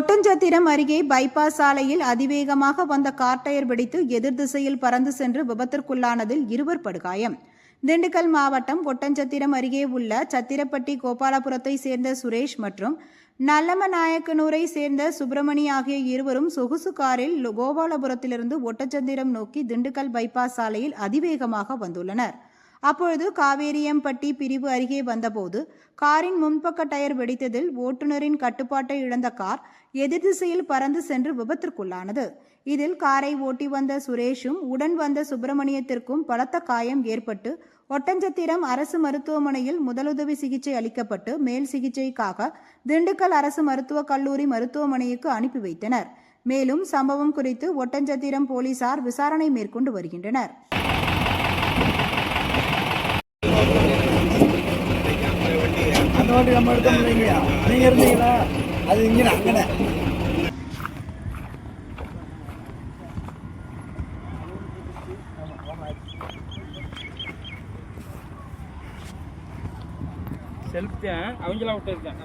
ஒட்டஞ்சத்திரம் அருகே பைபாஸ் சாலையில் அதிவேகமாக வந்த கார் டயர் வெடித்து எதிர் திசையில் பறந்து சென்று விபத்திற்குள்ளானதில் இருவர் படுகாயம். திண்டுக்கல் மாவட்டம் ஒட்டஞ்சத்திரம் அருகே உள்ள சத்திரப்பட்டி கோபாலபுரத்தை சேர்ந்த சுரேஷ் மற்றும் நல்லமநாயக்கனூரை சேர்ந்த சுப்பிரமணி ஆகிய இருவரும் சொகுசு காரில் கோபாலபுரத்திலிருந்து ஒட்டச்சத்திரம் நோக்கி திண்டுக்கல் பைபாஸ் சாலையில் அதிவேகமாக வந்துள்ளனர். அப்பொழுது காவேரியம்பட்டி பிரிவு அருகே வந்தபோது காரின் முன்பக்க டயர் வெடித்ததில் ஓட்டுநரின் கட்டுப்பாட்டை இழந்த கார் எதிர் திசையில் பறந்து சென்று விபத்திற்குள்ளானது. இதில் காரை ஓட்டி வந்த சுரேஷும் உடன் வந்த சுப்பிரமணியத்திற்கும் பலத்த காயம் ஏற்பட்டு ஒட்டஞ்சத்திரம் அரசு மருத்துவமனையில் முதலுதவி சிகிச்சை அளிக்கப்பட்டு மேல் சிகிச்சைக்காக திண்டுக்கல் அரசு மருத்துவக் கல்லூரி மருத்துவமனைக்கு அனுப்பி வைத்தனர். மேலும் சம்பவம் குறித்து ஒட்டஞ்சத்திரம் போலீசார் விசாரணை மேற்கொண்டு வருகின்றனர். அந்த நம்ம எடுத்தோம் இல்லைங்க நீங்க இருந்தீங்களா? அது இங்கே அங்கே செல்ஃப் தான் அவங்களா விட்டு இருக்கேன்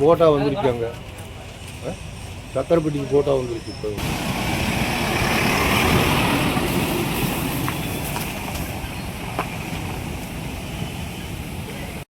போட்டா வந்திருக்காங்க. சக்கரப்பட்டிக்கு போட்டா வந்துருக்கு இப்போ.